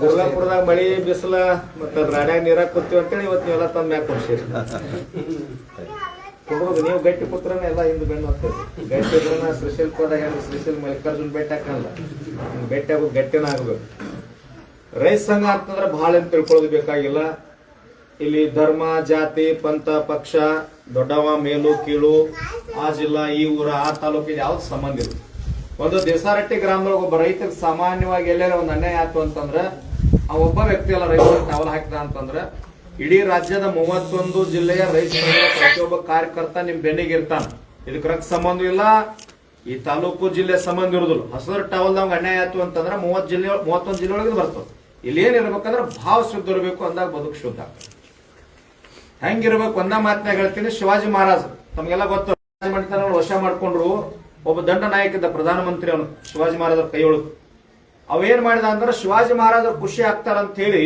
ದುರ್ಗಾಪುರದಾಗ ಮಳಿ, ಬಿಸಿಲ, ಮತ್ತ ರಾಡ್ಯಾಗ ನೀರಾಗ ಕೂತೀವಿ ಅಂತೇಳಿ ಇವತ್ತು ನೀವೆಲ್ಲ ತಂದ ಮ್ಯಾಕ್ ಕೊಡ್ಸಿರಿ. ಕೊಡ್ಬೋದು, ನೀವು ಗಟ್ಟಿ ಕೂತ್ರನ ಎಲ್ಲ ಹಿಂದೆ ಬೆಣ್ಣು ಹೋಗ್ತೇವೆ ಗಟ್ಟಿ ಇದ್ರನ ಶ್ರೀಶೈಲ್ಪದಾಗ ಏನು ಶ್ರೀಶೈಲ್ ಮಲ್ಲಿಕಾರ್ಜುನ್ ಬೆಟ್ಟ ಹಾಕಲ್ಲ ಬೆಟ್ಟ ಗಟ್ಟಿನ ಆಗ್ಬೇಕು. ರೈತ ಸಂಘ ಅಂತಂದ್ರೆ ಬಹಳ ಏನು ತಿಳ್ಕೊಳ್ಳೋದು ಬೇಕಾಗಿಲ್ಲ. ಇಲ್ಲಿ ಧರ್ಮ, ಜಾತಿ, ಪಂಥ, ಪಕ್ಷ, ದೊಡ್ಡವ, ಮೇಲು, ಕೀಳು, ಆ ಜಿಲ್ಲಾ, ಈ ಊರ, ಆ ತಾಲೂಕಿಗೆ ಯಾವ್ದು ಸಂಬಂಧ ಇಲ್ಲ. ಒಂದು ದೇಸಾರಟ್ಟಿ ಗ್ರಾಮದೊಳಗೆ ಒಬ್ಬ ರೈತ ಸಾಮಾನ್ಯವಾಗಿ ಎಲ್ಲಾರ ಒಂದು ಅನ್ಯಾಯ ಆಯ್ತು ಅಂತಂದ್ರೆ, ಆ ಒಬ್ಬ ವ್ಯಕ್ತಿ ಎಲ್ಲ ರೈತ ಟವಲ್ ಹಾಕಿದ ಅಂತಂದ್ರೆ, ಇಡೀ ರಾಜ್ಯದ ಮೂವತ್ತೊಂದು ಜಿಲ್ಲೆಯ ರೈತ ಪ್ರತಿಯೊಬ್ಬ ಕಾರ್ಯಕರ್ತ ನಿಮ್ ಬೆನ್ನಿಗೆ ಇರ್ತಾನ. ಇದಕ್ಕೆ ರಕ್ತ ಸಂಬಂಧ ಇಲ್ಲ, ಈ ತಾಲೂಕು ಜಿಲ್ಲೆ ಸಂಬಂಧ ಇರುದಿಲ್ಲ. ಹಸರು ಟಾವಲ್ದಾಗ ಅನ್ಯಾಯ ಆಯ್ತು ಅಂತಂದ್ರೆ ಮೂವತ್ ಜಿಲ್ಲೆ, ಮೂವತ್ತೊಂದು ಜಿಲ್ಲೆ ಒಳಗೆ ಬರ್ತದೆ. ಇಲ್ಲಿ ಏನ್ ಇರ್ಬೇಕಂದ್ರೆ ಭಾವ ಶುದ್ಧ ಇರಬೇಕು, ಅಂದಾಗ ಬದುಕು ಶುದ್ಧ. ಹೆಂಗಿರ್ಬೇಕು, ಒಂದ ಮಾತನ್ನ ಹೇಳ್ತೀನಿ, ಶಿವಾಜಿ ಮಹಾರಾಜ್, ತಮಗೆಲ್ಲ ಗೊತ್ತು ಮಣಿತನ ವಶ ಮಾಡ್ಕೊಂಡ್ರು. ಒಬ್ಬ ದಂಡ ನಾಯಕ ಇದ್ದ ಪ್ರಧಾನಮಂತ್ರಿ ಅವನು ಶಿವಾಜಿ ಮಹಾರಾಜರ ಕೈಯೊಳಗೆ. ಅವೇನ್ ಮಾಡಿದ ಅಂದ್ರೆ ಶಿವಾಜಿ ಮಹಾರಾಜರು ಖುಷಿ ಆಗ್ತಾರ ಅಂತ ಹೇಳಿ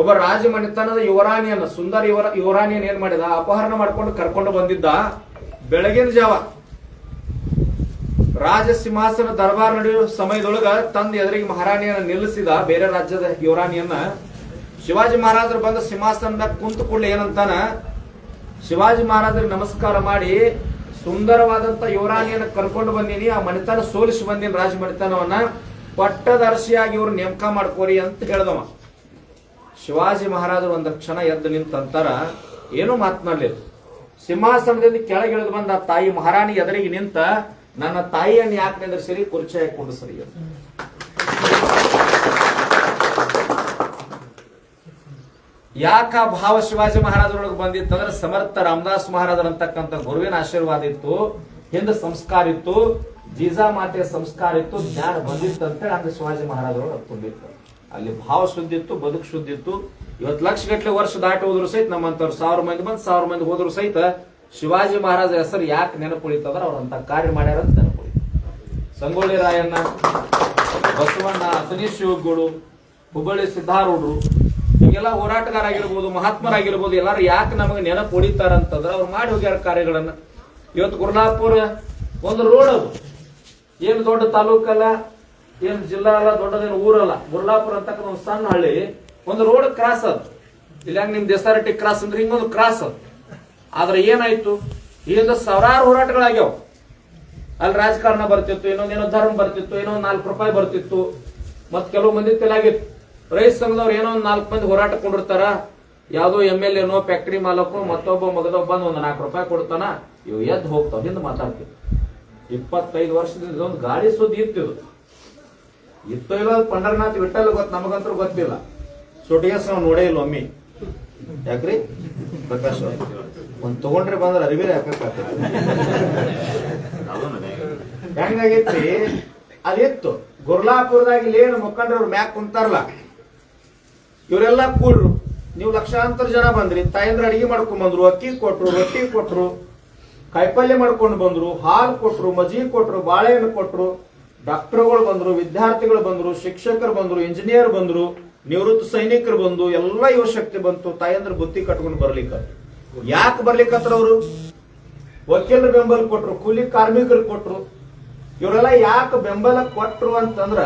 ಒಬ್ಬ ರಾಜ ಮನೆತನದ ಯುವರಾಣಿಯನ್ನ, ಸುಂದರ ಯುವರ, ಯುವರಾಣಿಯನ್ನ ಏನ್ ಮಾಡಿದ? ಅಪಹರಣ ಮಾಡ್ಕೊಂಡು ಕರ್ಕೊಂಡು ಬಂದಿದ್ದ ಬೆಳಗಿನ ಜಾವ. ರಾಜ ಸಿಂಹಾಸನ ದರ್ಬಾರ್ ನಡೆಯುವ ಸಮಯದೊಳಗ ತಂದ ಎದುರಿಗೆ ಮಹಾರಾಣಿಯನ್ನ ನಿಲ್ಲಿಸಿದ ಬೇರೆ ರಾಜ್ಯದ ಯುವರಾಣಿಯನ್ನ. ಶಿವಾಜಿ ಮಹಾರಾಜರು ಬಂದ ಸಿಂಹಾಸನದ ಕುಂತು ಕೂಡಲೇ ಏನಂತಾನ? ಶಿವಾಜಿ ಮಹಾರಾಜರಿಗೆ ನಮಸ್ಕಾರ ಮಾಡಿ ಸುಂದರವಾದಂತ ಯುವರಾಣಿಯನ್ನು ಕರ್ಕೊಂಡು ಬಂದೀನಿ. ಆ ಮಣಿತನ ಸೋಲಿಸಿ ಬಂದೀನಿ ರಾಜ ಮಣಿತನವನ್ನ ಪಟ್ಟದರ್ಶಿಯಾಗಿ ಇವ್ರು ನೇಮಕ ಮಾಡ್ಕೋರಿ ಅಂತ ಹೇಳ್ದವ. ಶಿವಾಜಿ ಮಹಾರಾಜರು ಒಂದು ಕ್ಷಣ ಎದ್ದು ನಿಂತಂತರ ಏನೂ ಮಾತನಾಡ್ಲಿಲ್ಲ ಸಿಂಹಾಸನದಿಂದ ಕೆಳಗಿಳಿದು ಬಂದ ಆ ತಾಯಿ ಮಹಾರಾಣಿ ಎದುರಿಗೆ ನಿಂತ, ನನ್ನ ತಾಯಿಯನ್ನು ಯಾಕೆ ನಿಂದ್ರಿಸಿರಿ? ಕುರ್ಚಿ ಹಾಕೊಂಡು ಯಾಕ ಭಾವ ಶಿವಾಜಿ ಮಹಾರಾಜರೊಳಗೆ ಬಂದಿತ್ತಂದ್ರೆ ಸಮರ್ಥ ರಾಮದಾಸ್ ಮಹಾರಾಜರಂತಕ್ಕಂಥ ಗುರುವಿನ ಆಶೀರ್ವಾದ ಇತ್ತು, ಹಿಂದ ಸಂಸ್ಕಾರ ಇತ್ತು, ಜೀಜಾ ಮಾತೆಯ ಸಂಸ್ಕಾರ ಇತ್ತು, ಜ್ಞಾನ ಬಂದಿತ್ತು ಅಂತೇಳಿ ಹಂಗ ಶಿವಾಜಿ ಮಹಾರಾಜರೊಳಗೆ ತುಂಬಿತ್ತು. ಅಲ್ಲಿ ಭಾವ ಶುದ್ಧ ಇತ್ತು, ಬದುಕು ಶುದ್ಧ ಇತ್ತು. ಇವತ್ತು ಲಕ್ಷ ಗಟ್ಟಲೆ ವರ್ಷ ದಾಟಿ ಹೋದ್ರು ಸಹಿತ ನಮ್ಮಂತವ್ರು ಸಾವಿರ ಮಂದಿ ಬಂದ್ ಸಾವಿರ ಮಂದಿ ಹೋದ್ರು ಸಹಿತ ಶಿವಾಜಿ ಮಹಾರಾಜ ಹೆಸರು ಯಾಕೆ ನೆನಪುಳಿತಂದ್ರೆ ಅವ್ರಂತ ಕಾರ್ಯ ಮಾಡ್ಯಾರ ಅಂತ ನೆನಪು ಸಂಗೊಳ್ಳಿ ರಾಯಣ್ಣ, ಬಸವಣ್ಣ ಅತನೀಶ್ ಶಿವಗಳು ಹುಬ್ಬಳ್ಳಿ ಸಿದ್ಧಾರೂಢರು ಹೀಗೆಲ್ಲ ಹೋರಾಟಗಾರಾಗಿರ್ಬೋದು, ಮಹಾತ್ಮರಾಗಿರ್ಬೋದು, ಎಲ್ಲಾರು ಯಾಕೆ ನಮಗೆ ನೆನಪು ಹೊಡಿತಾರ ಅಂತಂದ್ರೆ ಅವ್ರು ಮಾಡಿ ಹೋಗ್ಯಾರ ಕಾರ್ಯಗಳನ್ನ. ಇವತ್ತು ಗುರುನಾಪುರ ಒಂದು ರೋಡ್ ಅದು. ಏನು ದೊಡ್ಡ ತಾಲೂಕಲ್ಲ ಏನು ಜಿಲ್ಲಾ ಅಲ್ಲ, ದೊಡ್ಡದೇನು ಊರಲ್ಲ. ಗುರ್ಲಾಪುರ ಅಂತಕ್ಕಂಥ ಒಂದು ಸಣ್ಣ ಹಳ್ಳಿ, ಒಂದು ರೋಡ್ ಕ್ರಾಸ್ ಅದು. ಇಲ್ಲ ನಿಮ್ ದೇಸಾರಟ್ಟಿ ಕ್ರಾಸ್ ಅಂದ್ರೆ ಹಿಂಗೊಂದು ಕ್ರಾಸ್ ಅದು. ಆದ್ರೆ ಏನಾಯ್ತು? ಇಲ್ಲಿಂದ ಸಾವಿರಾರು ಹೋರಾಟಗಳಾಗ್ಯಾವ. ಅಲ್ಲಿ ರಾಜಕಾರಣ ಬರ್ತಿತ್ತು, ಇನ್ನೊಂದೇನೋ ಧರ್ಮ ಬರ್ತಿತ್ತು ಏನೋ ನಾಲ್ಕು ರೂಪಾಯಿ ಬರ್ತಿತ್ತು. ಮತ್ತೆ ಕೆಲವು ಮಂದಿ ತಲೆಯಾಗಿತ್ತು. ರೈತ ಸಂಘದವ್ರು ಏನೋ ಒಂದ್ ನಾಲ್ಕು ಮಂದಿ ಹೋರಾಟ ಕೊಂಡಿರ್ತಾರ. ಯಾವ್ದೋ ಎಂ ಎಲ್ ಎನೋ ಫ್ಯಾಕ್ಟ್ರಿ ಮಾಲಕು ಮತ್ತೊಬ್ಬ ಮಗದೊಬ್ಬ ಬಂದು ಒಂದ್ ನಾಲ್ಕು ರೂಪಾಯಿ ಕೊಡ್ತಾನ. ಇವು ಎದ್ದು ಹೋಗ್ತಾವ, ಹಿಂದೆ ಮಾತಾಡ್ತೀವಿ. ಇಪ್ಪತ್ತೈದು ವರ್ಷದಿಂದ ಇದೊಂದು ಗಾಡಿ ಸುದ್ದಿ ಇತ್ತಿದು ಇತ್ತು ಇಲ್ಲ ಪಂಡರನಾಥ್ ವಿಠಲ್ ಗೊತ್ತು, ನಮಗಂತೂ ಗೊತ್ತಿಲ್ಲ. ಸುಟಿಗೆಸ್ ನಾವು ನೋಡೇ ಇಲ್ಲ ಒಮ್ಮಿ. ಯಾಕ್ರಿ? ಪ್ರಕಾಶ್? ಒಂದ್ ತಗೊಂಡ್ರೆ ಬಂದ್ರೆ ಅರಿವಿರ ಹೆಂಗಾಗೈತಿ ಅದಿತ್ತು ಗುರ್ಲಾಪುರದಾಗ ಇಲ್ಲಿ ಏನು ಮುಖಂಡರು ಮ್ಯಾಕ್ ಕುಂತಾರಲ್ಲ ಇವರೆಲ್ಲ ಕೂಡ್ರು. ನೀವು ಲಕ್ಷಾಂತರ ಜನ ಬಂದ್ರಿ, ತಾಯಂದ್ರ ಅಡಿಗೆ ಮಾಡ್ಕೊಂಡ್ ಬಂದ್ರು, ಅಕ್ಕಿ ಕೊಟ್ರು, ರೊಟ್ಟಿ ಕೊಟ್ರು, ಕಾಯಿಪಲ್ಯ ಮಾಡ್ಕೊಂಡು ಬಂದ್ರು, ಹಾಲು ಕೊಟ್ರು, ಮಜ್ಜಿಗೆ ಕೊಟ್ರು, ಬಾಳೆಹಣ್ಣು ಕೊಟ್ರು, ಡಾಕ್ಟರ್ಗಳು ಬಂದ್ರು, ವಿದ್ಯಾರ್ಥಿಗಳು ಬಂದ್ರು, ಶಿಕ್ಷಕರು ಬಂದ್ರು, ಇಂಜಿನಿಯರ್ ಬಂದ್ರು, ನಿವೃತ್ತ ಸೈನಿಕರು ಬಂದು, ಎಲ್ಲ ಯುವಶಕ್ತಿ ಬಂತು, ತಾಯಂದ್ರ ಬುತ್ತಿ ಕಟ್ಕೊಂಡು ಬರ್ಲಿಕ್ಕ ಯಾಕೆ ಬರ್ಲಿಕ್ಕತ್ರ ಅವರು? ವಕೀಲರು ಬೆಂಬಲ ಕೊಟ್ರು, ಕೂಲಿ ಕಾರ್ಮಿಕರು ಕೊಟ್ರು. ಇವರೆಲ್ಲ ಯಾಕೆ ಬೆಂಬಲ ಕೊಟ್ರು ಅಂತಂದ್ರ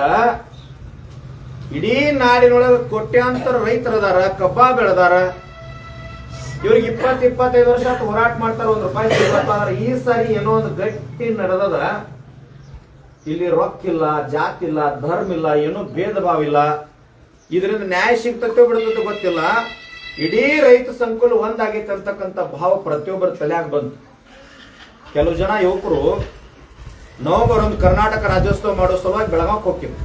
ಇಡೀ ನಾಡಿನೊಳಗೆ ಕೋಟ್ಯಾಂತರ ಅದಾರ ಕಬ್ಬಾ ಬೆಳೆದಾರ. ಇವ್ರಿಗೆ ಇಪ್ಪತ್ ಇಪ್ಪತ್ತೈದು ವರ್ಷ ಹೋರಾಟ ಮಾಡ್ತಾರ, ಒಂದ್ ರೂಪಾಯಿ ಅಂದ್ರೆ ಈ ಸಾರಿ ಏನೋ ಒಂದು ಗಟ್ಟಿ ನಡೆದದ. ಇಲ್ಲಿ ರೊಕ್ಕ ಇಲ್ಲ, ಜಾತಿ ಇಲ್ಲ, ಧರ್ಮ ಇಲ್ಲ, ಏನೋ ಭೇದ ಭಾವ ಇಲ್ಲ. ಇದರಿಂದ ನ್ಯಾಯ ಸಿಗ್ತತೆ ಬಿಡ್ತದೆ ಗೊತ್ತಿಲ್ಲ. ಇಡೀ ರೈತ ಸಂಕುಲ ಒಂದಾಗೈತೆ ಅಂತಕ್ಕಂಥ ಭಾವ ಪ್ರತಿಯೊಬ್ಬರ ತಲೆಯಾಗ ಬಂತು. ಕೆಲವು ಜನ ಯುವಕರು ನವೆಂಬರ್ ಒಂದು ಕರ್ನಾಟಕ ರಾಜ್ಯೋತ್ಸವ ಮಾಡೋ ಸಲುವಾಗಿ ಬೆಳಗಾವಿಗೆ ಹೋಗಿದ್ರು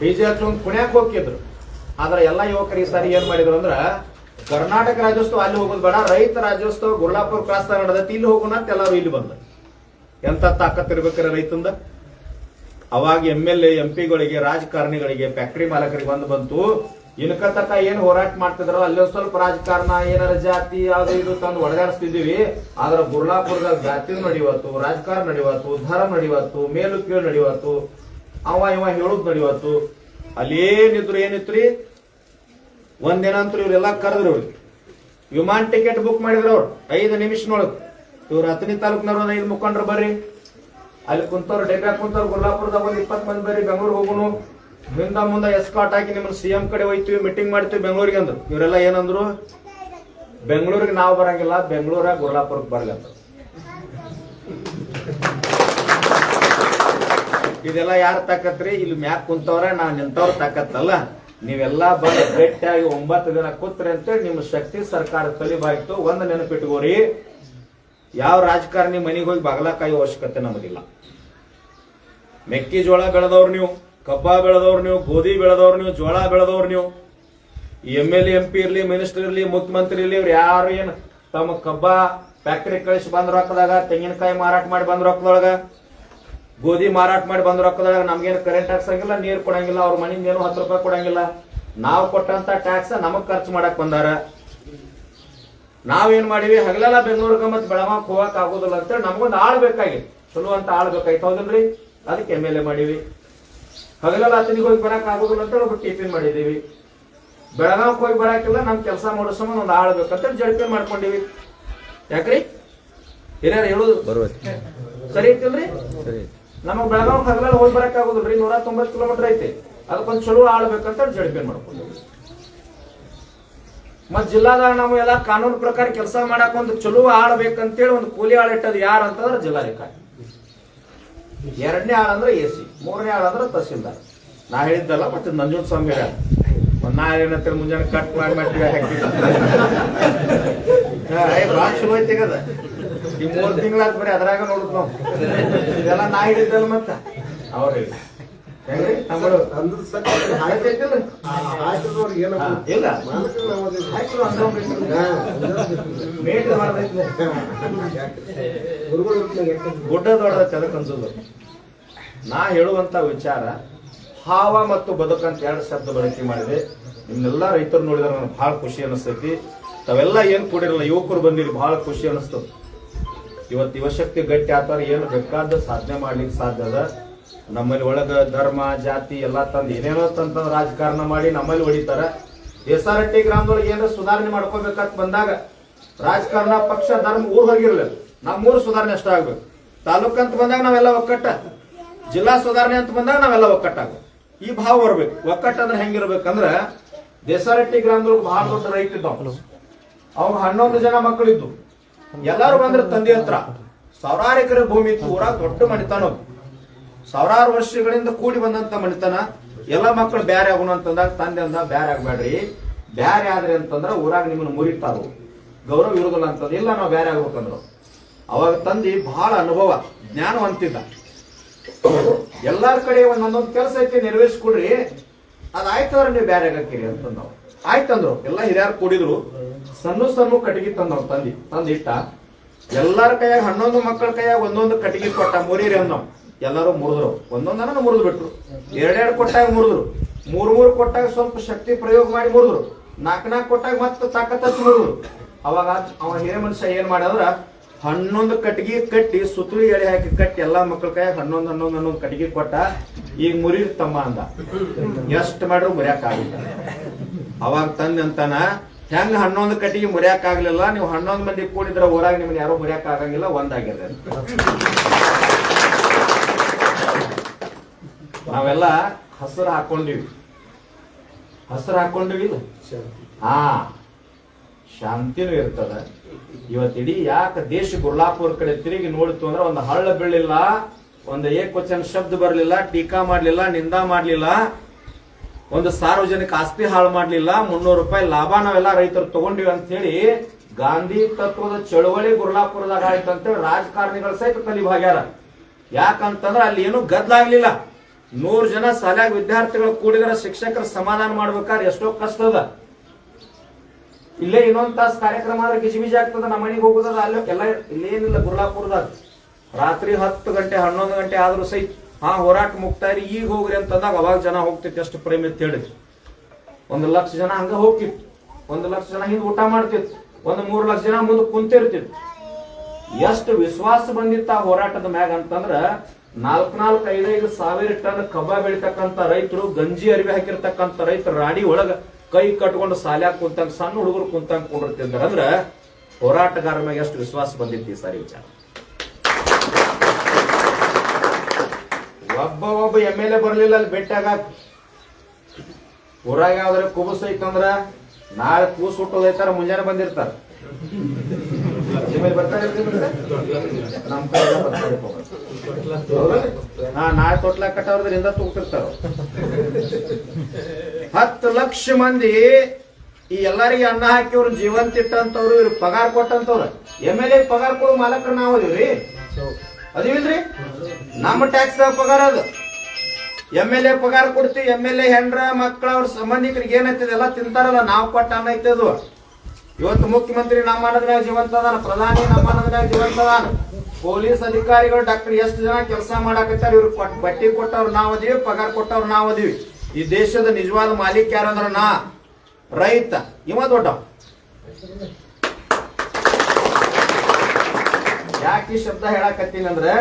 ಡಿಜೆ ಹಚ್ಚೊಂದು ಪುಣ್ಯಕ್ಕೆ ಹೋಗಿದ್ರು ಆದ್ರೆ ಎಲ್ಲ ಯುವಕರು ಈ ಸಾರಿ ಏನ್ ಮಾಡಿದ್ರು ಅಂದ್ರ, ಕರ್ನಾಟಕ ರಾಜ್ಯೋತ್ಸವ ಅಲ್ಲಿ ಹೋಗೋದು ಬೇಡ, ರೈತ ರಾಜ್ಯೋತ್ಸವ ಗುರ್ಲಾಪುರ ಕ್ರಾಸ್ ನಡೆದೈತಿ, ಇಲ್ಲಿ ಹೋಗೋಣ ಅಂತ ಎಲ್ಲರೂ ಇಲ್ಲಿ ಬಂದ ಎಂತ ತಾಕತ್ ಇರ್ಬೇಕ್ರಿ ರೈತಂದ? ಅವಾಗ ಎಂ ಎಲ್ ಎ, ಎಂ ಪಿಗಳಿಗೆ, ರಾಜಕಾರಣಿಗಳಿಗೆ ಫ್ಯಾಕ್ಟರಿ ಮಾಲಕರಿಗೆ ಬಂದು ಬಂತು. ಇನ್ಕ ತಕ್ಕ ಏನ್ ಹೋರಾಟ ಮಾಡ್ತಿದ್ರು, ಅಲ್ಲಿ ಒಂದ್ ಸ್ವಲ್ಪ ರಾಜಕಾರಣ, ಏನಾರ ಜಾತಿ ಅದು ಇದು ತಂದು ಒಡಗಾಡಿಸ್ತಿದ್ದೀವಿ. ಆದ್ರೆ ಗುರ್ಲಾಪುರದಾಗ ಜಾತಿ ನಡಿವತ್ತು ರಾಜಕಾರಣ ನಡಿವತ್ತು ಧರ್ಮ ನಡಿವತ್ತು ಮೇಲು ಕೀಳು ನಡಿವತ್ತು ಅವ ಇವ ಹೇಳುದ್ ನಡಿವತ್ತು ಅಲ್ಲಿ ಏನಿದ್ರು ಏನಿತ್ರಿ? ಒಂದಿನ ಅಂತೂ ಇವ್ರೆಲ್ಲ ಕರೆದ್ರು ಇವ್ರಿಗೆ ವಿಮಾನ ಟಿಕೆಟ್ ಬುಕ್ ಮಾಡಿದ್ರು ಅವ್ರು. ಐದು ನಿಮಿಷನೊಳಗೆ. ಇವ್ರು ಹತ್ತನೇ ತಾಲೂಕ್ನವ್ರು ಐದು ಮುಖಂಡ್ರು ಬರ್ರಿ. ಅಲ್ಲಿ ಕುಂತವ್ರು, ಡೆಕ್ರಾ ಕುಂತವ್ರು, ಗುರ್ಲಾಪುರದಾಗ ಒಂದ್ ಇಪ್ಪತ್ ಮಂದಿ ಬರ್ರಿ ಬೆಂಗಳೂರು ಹೋಗುನು. ಹಿಂದ ಮುಂದ ಎಸ್ಕಾಟ್ ಹಾಕಿ ನಿಮ್ಮನ್ನ ಸಿ ಎಂ ಕಡೆ ಹೋಯ್ತೀವಿ ಮೀಟಿಂಗ್ ಮಾಡ್ತೀವಿ ಬೆಂಗಳೂರಿಗೆ ಅಂದ್ರು. ಇವರೆಲ್ಲ ಏನಂದ್ರು? ಬೆಂಗಳೂರಿಗೆ ನಾವು ಬರಂಗಿಲ್ಲ ಬೆಂಗಳೂರಾಗ ಗುರ್ಲಾಪುರಕ್ಕೆ ಬರ್ಲಂತ ಇದೆಲ್ಲ ಯಾರು ತಾಕತ್ರಿ? ಇಲ್ಲಿ ಮ್ಯಾಕ್ ಕುಂತವ್ರ ನಾ ನಿಂತವ್ರ ತಾಕತ್ತಲ್ಲ. ನೀವೆಲ್ಲ ಬಂದು ಗಟ್ಟಿಯಾಗಿ ಒಂಬತ್ತು ದಿನ ಕೂತ್ರಿ ಅಂತೇಳಿ ನಿಮ್ಮ ಶಕ್ತಿ ಸರ್ಕಾರ ತಲಿಬಾಯ್ತು ಒಂದು ನೆನಪಿಟ್ಕೋರಿ, ಯಾವ ರಾಜಕಾರಣಿ ಮನೆಗೆ ಹೋಗಿ ಬಗಲಕಾಯಿ ಕಾಯೋ ಅವಶ್ಯಕತೆ ನಮಗಿಲ್ಲ. ಮೆಕ್ಕೆಜೋಳ ಬೆಳೆದವ್ರು ನೀವು, ಕಬ್ಬ ಬೆಳೆದವ್ರು ನೀವು, ಗೋಧಿ ಬೆಳೆದವ್ರು ನೀವು, ಜೋಳ ಬೆಳೆದವ್ರು ನೀವು. ಎಂ ಎಲ್ ಎಂ ಪಿ ಇರ್ಲಿ, ಮಿನಿಸ್ಟರ್ ಇರ್ಲಿ, ಮುಖ್ಯಮಂತ್ರಿ ಇರ್ಲಿ, ಇವ್ರು ಯಾರು ಏನು ತಮ್ಮ ಕಬ್ಬ ಫ್ಯಾಕ್ಟ್ರಿ ಕಳಿಸಿ ಬಂದ್ ರೊಕ್ಕದಾಗ, ತೆಂಗಿನಕಾಯಿ ಮಾರಾಟ ಮಾಡಿ ಬಂದ್ ರೊಕ್ಕದೊಳಗ. ಗೋಧಿ ಮಾರಾಟ ಮಾಡಿ ಬಂದ ರೊಕ್ಕದಾಗ ನಮ್ಗೇನು ಕರೆಂಟ್ ಹಾಕ್ಸಂಗಿಲ್ಲ ನೀರು ಕೊಡಂಗಿಲ್ಲ ಅವ್ರ ಮನಿಂದ ಏನು ಹತ್ತು ರೂಪಾಯಿ ಕೊಡಂಗಿಲ್ಲ. ನಾವು ಕೊಟ್ಟಂತ ಟ್ಯಾಕ್ಸ್ ನಮಗ್ ಖರ್ಚು ಮಾಡಕ್ ಬಂದಾರ. ನಾವೇನ್ ಮಾಡಿವಿ? ಹಗಲೆಲ್ಲ ಬೆಂಗಳೂರಿಗೆ ಮತ್ತೆ ಬೆಳಗಾವ್ ಹೋಗಕ್ ಆಗೋದಿಲ್ಲ ಅಂತೇಳಿ ನಮ್ಗೊಂದು ಆಳ್ ಬೇಕಾಗಿತ್ತು. ಚಲೋ ಅಂತ ಆಳ್ ಬೇಕಾಯ್ತು ಹೌದಲ್ರಿ ಅದಕ್ಕೆ ಎಂ ಎಲ್ ಎ ಮಾಡಿವಿ. ಹಗಲೆಲ್ಲ ಆತನಿಗೆ ಹೋಗಿ ಬರಕ್ ಆಗೋದಿಲ್ಲ ಅಂತೇಳಿ ಒಬ್ಬ ಟಿಫಿನ್ ಮಾಡಿದೀವಿ. ಬೆಳಗಾವ್ಗೆ ಹೋಗಿ ಬರಾಕಿಲ್ಲ ನಮ್ ಕೆಲಸ ಮಾಡೋ ಸಮ ಒಂದು ಆಳ್ ಬೇಕಂತ ಜಡ್ಪೆ ಮಾಡ್ಕೊಂಡಿವಿ. ಯಾಕ್ರಿ? ಹಿರಿಯರು ಹೇಳುದು? ಸರಿ ಐತಿಲ್ರಿ ಸರಿ ನಮಗ್ ಬೆಳಗಾವ್ ಹಗಲಲ್ಲಿ ಹೋಗಿ ಬರಕ್ ಆಗೋದಿಲ್ರಿ ನೂರ ತೊಂಬತ್ತು ಕಿಲೋಮೀಟರ್ ಐತಿ. ಅದಕ್ಕೊಂದ್ ಚಲೋ ಆಳ್ಬೇಕಂತ ಜಡ್ಪೇನ್ ಮಾಡ್ಕೊಂಡು ಮತ್ ಜಿಲ್ಲಾದಾಗ ನಾವು ಎಲ್ಲ ಕಾನೂನು ಪ್ರಕಾರ ಕೆಲಸ ಮಾಡಕ್ ಒಂದು ಚಲೋ ಆಳ್ಬೇಕಂತೇಳಿ ಒಂದು ಕೂಲಿ ಆಳ್ ಇಟ್ಟದ್ ಯಾರು ಅಂತಂದ್ರೆ ಜಿಲ್ಲಾಧಿಕಾರಿ. ಎರಡನೇ ಆಳ್ ಅಂದ್ರೆ ಎ ಸಿ, ಮೂರನೇ ಆಳ್ ಅಂದ್ರೆ ತಹಸೀಲ್ದಾರ್. ನಾ ಹೇಳಿದ್ದಲ್ಲ, ಮತ್ತೆ ನಂಜುನ್ ಸ್ವಾಮಿ ಹೇಳ ನಾ ಮುಂಜಾನೆ ಕಟ್ ಮಾಡಿ ಮಾಡ್ತೀವಿ ಚಲೋ ಐತಿ ಈ ಮೂರ್ ತಿಂಗಳಾತ್ ಬರೀ ಅದ್ರಾಗ ನೋಡುದ್ ನಾವು ಇದೆಲ್ಲ ನಾ ಹಿಡಿದಲ್ ಮತ್ತ? ಅವ್ರಿ? ಗುಡ್ಡ ಅದಕ್ಕೆ ಅನ್ಸೋದು. ನಾ ಹೇಳುವಂತ ವಿಚಾರ ಹಾವ ಮತ್ತು ಬದುಕಂತ ಎರಡು ಶಬ್ದ ಬಳಕೆ ಮಾಡಿದೆ. ನಿಮ್ನೆಲ್ಲ ರೈತರು ನೋಡಿದ್ರೆ ನನಗೆ ಬಹಳ ಖುಷಿ ಅನಿಸ್ತೈತಿ. ತಾವೆಲ್ಲ ಏನ್ ಕೂಡಿರಲ್ಲ ಯುವಕರು ಬಂದಿರಿ ಬಹಳ ಖುಷಿ ಅನಿಸ್ತು. ಇವತ್ತು ಯುವಶಕ್ತಿ ಗಟ್ಟಿ ಆತರ ಏನು ಬೇಕಾದ ಸಾಧನೆ ಮಾಡ್ಲಿಕ್ಕೆ ಸಾಧ್ಯ ಅದ? ನಮ್ಮಲ್ಲಿ ಒಳಗ ಧರ್ಮ, ಜಾತಿ ಎಲ್ಲಾ ತಂದು ಏನೇನೋ ತಂತ ರಾಜಕಾರಣ ಮಾಡಿ ನಮ್ಮಲ್ಲಿ ಹೊಡಿತಾರ. ಎಸ್ಆರ್ಟಿ ಗ್ರಾಮದೊಳಗೆ ಏನಾರ ಸುಧಾರಣೆ ಮಾಡ್ಕೋಬೇಕಂತ ಬಂದಾಗ ರಾಜಕಾರಣ, ಪಕ್ಷ, ಧರ್ಮ ಊರ್ ಹೋಗಿರ್ಲಿ ನಮ್ಮೂರು ಸುಧಾರಣೆ ಅಷ್ಟ ಆಗ್ಬೇಕು. ತಾಲೂಕ್ ಅಂತ ಬಂದಾಗ ನಾವೆಲ್ಲ ಒಕ್ಕಟ್ಟ. ಜಿಲ್ಲಾ ಸುಧಾರಣೆ ಅಂತ ಬಂದಾಗ ನಾವೆಲ್ಲ ಒಕ್ಕಟ್ಟಾಗ ಈ ಭಾವ ಬರ್ಬೇಕು. ಒಕ್ಕಟ್ಟ ಅಂದ್ರೆ ಹೆಂಗಿರ್ಬೇಕಂದ್ರ ದೇಸಾರಟ್ಟಿ ಗ್ರಾಮದೊಳಗೆ ಬಹಳ ದೊಡ್ಡ ರೈತ ಇದ್ದಾವ ಅವಾಗ ಹನ್ನೊಂದು ಜನ ಮಕ್ಕಳಿದ್ದು ಎಲ್ಲಾರು ಬಂದ್ರೆ ತಂದೆ ಹತ್ರ. ಸಾವಿರಾರು ಎಕರೆ ಭೂಮಿ ಇತ್ತು ಊರಾಗ ದೊಡ್ಡ ಮಣಿತಾನ. ಸಾವಿರಾರು ವರ್ಷಗಳಿಂದ ಕೂಡಿ ಬಂದಂತ ಮಣಿತನ. ಎಲ್ಲ ಮಕ್ಕಳು ಬ್ಯಾರೆ ಆಗೋಣ ಅಂತಂದಾಗ ತಂದೆ ಅಂದ, ಬ್ಯಾರೆ ಆಗ್ಬೇಡ್ರಿ. ಬ್ಯಾರೆ ಆದ್ರೆ ಅಂತಂದ್ರ ಊರಾಗ ನಿಮ್ಮನ್ನ ಮುರಿತಾರು. ಗೌರವ ಇರುದಿಲ್ಲ ಅಂತಂದ್ರೆ ಇಲ್ಲ ನಾವು ಬ್ಯಾರೆ ಆಗ್ಬೇಕಂದ್ರು. ಅವಾಗ ತಂದಿ ಬಹಳ ಅನುಭವ, ಜ್ಞಾನವಂತಿದ್ದ. ಎಲ್ಲಾರ ಕಡೆ ಒಂದೊಂದು ಕೆಲಸ ಐತಿ, ನೆರವೇರಿಸ್ಕೊಡ್ರಿ. ಅದಾಯ್ತವ್ರ ನೀವು ಬ್ಯಾರೆ ಹಾಕಿರಿ ಅಂತಂದವ್. ಆಯ್ತಂದ್ರು. ಎಲ್ಲ ಹಿರಿಯರು ಕೂಡಿದ್ರು. ಸಣ್ಣ ಸಣ್ಣ ಕಟ್ಟಿಗೆ ತಂದವ್ ತಂದಿ ತಂದಿಟ್ಟ. ಎಲ್ಲಾರ ಕೈಯಾಗ ಹನ್ನೊಂದು ಮಕ್ಕಳ ಕೈಯಾಗ ಒಂದೊಂದು ಕಟ್ಟಿಗೆ ಕೊಟ್ಟ ಮುರಿರಿ ಅಂದವ್. ಎಲ್ಲರೂ ಮುರಿದ್ರು. ಒಂದೊಂದನ ಮುರಿದು ಬಿಟ್ರು. ಎರಡೆರಡು ಕೊಟ್ಟಾಗ ಮುರಿದ್ರು. ಮೂರ್ ಮೂರು ಕೊಟ್ಟಾಗ ಸ್ವಲ್ಪ ಶಕ್ತಿ ಪ್ರಯೋಗ ಮಾಡಿ ಮುರಿದ್ರು. ನಾಲ್ಕು ನಾಲ್ಕು ಕೊಟ್ಟಾಗ ಮತ್ತೆ ತಾಕತ್ ಹಚ್ಚಿ ಮುರಿದ್ರು. ಅವಾಗ ಅವ ಹಿರಿಯ ಮನುಷ್ಯ ಏನ್ ಮಾಡ್ಯಾದ್ರ ಹನ್ನೊಂದು ಕಟ್ಟಿಗೆ ಕಟ್ಟಿ ಸುತ್ತಲಿ ಎಳೆ ಹಾಕಿ ಕಟ್ಟಿ ಎಲ್ಲಾ ಮಕ್ಕಳ ಕೈಯಾಗ ಹನ್ನೊಂದು ಹನ್ನೊಂದು ಹನ್ನೊಂದು ಕಟ್ಟಿಗೆ ಕೊಟ್ಟ ಈಗ ಮುರಿರ್ ತಮ್ಮ ಅಂದ. ಎಷ್ಟ್ ಮಾಡ್ರು ಮುರಿಯಾಕ ಆಗಿಲ್ಲ. ಅವಾಗ ತಂದೆ ಅಂತಾನ, ಹೆಂಗ್ ಹನ್ನೊಂದು ಕಟ್ಟಿಗೆ ಮುರಿಯಕ್ ಆಗ್ಲಿಲ್ಲ, ನೀವು ಹನ್ನೊಂದು ಮಂದಿ ಕೂಡಿದ್ರ ಊರಾಗ ನಿಮ್ಗೆ ಯಾರು ಮುರಿಯಕ್ ಆಗಂಗಿಲ್ಲ ಒಂದಾಗಿದೆ ನಾವೆಲ್ಲ ಹಸಿರು ಹಾಕೊಂಡಿವಿ. ಹಸಿರು ಹಾಕೊಂಡಿವಿ ಇಲ್ಲ? ಹಾ. ಶಾಂತಿನೂ ಇರ್ತದ. ಇವತ್ತು ಇಡೀ ಯಾಕೆ ದೇಶ ಗುರ್ಲಾಪುರ ಕಡೆ ತಿರುಗಿ ನೋಡಿತು ಅಂದ್ರೆ ಒಂದು ಹಳ್ಳ ಬೀಳಿಲ್ಲ ಒಂದು ಏಕವಚನ ಶಬ್ದ ಬರಲಿಲ್ಲ, ಟೀಕಾ ಮಾಡಲಿಲ್ಲ, ನಿಂದಾ ಮಾಡ್ಲಿಲ್ಲ ಒಂದು ಸಾರ್ವಜನಿಕ ಆಸ್ತಿ ಹಾಳು ಮಾಡಲಿಲ್ಲ, ಮುನ್ನೂರು ರೂಪಾಯಿ ಲಾಭ ನಾವೆಲ್ಲ ರೈತರು ತಗೊಂಡಿವಿ ಅಂತ ಹೇಳಿ ಗಾಂಧಿ ತತ್ವದ ಚಳುವಳಿ ಗುರ್ಲಾಪುರದಾಗ ಆಯ್ತು ಅಂತೇಳಿ ರಾಜಕಾರಣಿಗಳು ಸಹಿತ ಕಲಿಭಾಗ್ಯಾರ ಯಾಕಂತಂದ್ರೆ ಅಲ್ಲಿ ಏನು ಗದ್ಲಾಗ್ಲಿಲ್ಲ ನೂರು ಜನ ಶಾಲ್ಯಾಗ ವಿದ್ಯಾರ್ಥಿಗಳು ಕೂಡಿದ್ರೆ ಶಿಕ್ಷಕರ ಸಮಾಧಾನ ಮಾಡ್ಬೇಕಾದ್ರೆ ಎಷ್ಟೋ ಕಷ್ಟ ಅದ. ಇಲ್ಲೇ ಇನ್ನೊಂದ್ ತಾಸ್ ಕಾರ್ಯಕ್ರಮ ಆದ್ರೆ ಗಿಜಿಬಿಜಿ ಆಗ್ತದ, ನಮ್ಮ ಮನೆಗೆ ಹೋಗುದದ, ಅಲ್ಲೇ ಎಲ್ಲ, ಇಲ್ಲೇನಿಲ್ಲ ಗುರ್ಲಾಪುರದಾಗ. ರಾತ್ರಿ ಹತ್ತು ಗಂಟೆ, ಹನ್ನೊಂದು ಗಂಟೆ ಆದ್ರೂ ಸಹಿತ ಹಾ ಹೋರಾಟ ಮುಕ್ತಾರಿ ಈಗ ಹೋಗ್ರಿ ಅಂತಂದಾಗ ಅವಾಗ ಜನ ಹೋಗ್ತಿತ್ತು. ಎಷ್ಟು ಪ್ರೇಮ ಅಂತ ಹೇಳಿದ್ರು ಒಂದು ಲಕ್ಷ ಜನ ಹಂಗ ಹೋಗ್ತಿತ್ತು. ಒಂದು ಲಕ್ಷ ಜನ ಹಿಂದೆ ಊಟ ಮಾಡ್ತಿತ್ತು. ಒಂದು ಮೂರು ಲಕ್ಷ ಜನ ಮುಂದೆ ಕುಂತಿರ್ತಿತ್ತು. ಎಷ್ಟು ವಿಶ್ವಾಸ ಬಂದಿತ್ತು ಆ ಹೋರಾಟದ ಮ್ಯಾಗ ಅಂತಂದ್ರ ನಾಲ್ಕ್ ನಾಲ್ಕು ಐದೈದು ಸಾವಿರ ಟನ್ ಕಬ್ಬ ಬೆಳಿತಕ್ಕಂತ ರೈತರು, ಗಂಜಿ ಅರಿವಿ ಹಾಕಿರ್ತಕ್ಕಂತ ರೈತರು ರಾಡಿ ಒಳಗ ಕೈ ಕಟ್ಕೊಂಡು ಸಾಲ್ಯಾಗ ಕುಂತಂಗ, ಸಣ್ಣ ಹುಡುಗರು ಕುಂತಂಗ ಕೂಡಿರ್ತಿದ್ರು ಅಂದ್ರ ಹೋರಾಟಗಾರ ಮ್ಯಾಗ ಎಷ್ಟು ವಿಶ್ವಾಸ ಬಂದಿತ್ತು ಈ ಸಾರಿ ವಿಚಾರ. ಒಬ್ಬ ಒಬ್ಬ ಎಂ ಎಲ್ ಎ ಬರ್ಲಿಲ್ಲ, ಅಲ್ಲಿ ಭೇಟಿಯಾಗ ಊರಾಗ ಆದ್ರೆ ಕುಬಸ್ ಐತಂದ್ರ ನಾಳೆ ಕೂಸ್ ಹುಟ್ಟೋದೈತಾರ ಮುಂಜಾನೆ ಬಂದಿರ್ತಾರ. ನಾಳೆ ತೊಟ್ಲ ಕಟ್ಟವ್ರದ್ರಿಂದ ತೂಗ್ತಿರ್ತಾರ ಹತ್ತು ಲಕ್ಷ ಮಂದಿ ಈ ಎಲ್ಲರಿಗೆ ಅನ್ನ ಹಾಕಿ ಅವ್ರ ಜೀವಂತ ಇಟ್ಟಂತವ್ರು ಇವ್ರು ಪಗಾರ ಕೊಟ್ಟಂತವ್ರ. ಎಂ ಎಲ್ ಎ ಪಗಾರ ಕೊಡೋ ಮಾಲಕರು ನಾವು ಅದೀವಿಲ್ರಿ ನಮ್ಮ ಟ್ಯಾಕ್ಸ್ ಪಗಾರ ಅದು. ಎಂ ಎಲ್ ಎ ಪಗಾರ ಕೊಡ್ತೀವಿ ಎಂ ಎಲ್ ಎ ಹೆಂಡ್ರ ಮಕ್ಕಳ ಅವ್ರ ಸಂಬಂಧಿಕರಿಗೆ ಏನೈತದ ಎಲ್ಲ ತಿಂತಾರಲ್ಲ, ನಾವು ಕೊಟ್ಟ ಅನ್ನ ಐತದು ಇವತ್ತು ಮುಖ್ಯಮಂತ್ರಿ ನಮ್ಮ ಅನ್ನದ್ರಾಗ ಜೀವಂತ ಅದಾನ, ಪ್ರಧಾನಿ ನಮ್ಮ ಅನ್ನದ್ರಾಗ ಜೀವಂತ ಅದಾನ. ಪೊಲೀಸ್ ಅಧಿಕಾರಿಗಳು ಡಾಕ್ಟರ್ ಎಷ್ಟು ಜನ ಕೆಲಸ ಮಾಡಾಕತ್ತಾರ, ಇವ್ರು ಬಟ್ಟಿ ಕೊಟ್ಟವ್ರು ನಾವು ಅದೀವಿ, ಪಗಾರ ಕೊಟ್ಟವ್ರು ನಾವು ಅದೀವಿ. ಈ ದೇಶದ ನಿಜವಾದ ಮಾಲೀಕ ಯಾರಂದ್ರ ನಾ ರೈತ. ಇವ ದೊಡ್ಡ ಯಾಕೆ ಈ ಶಬ್ದ ಹೇಳಕತ್ತೀನಿ ಅಂದ್ರೆ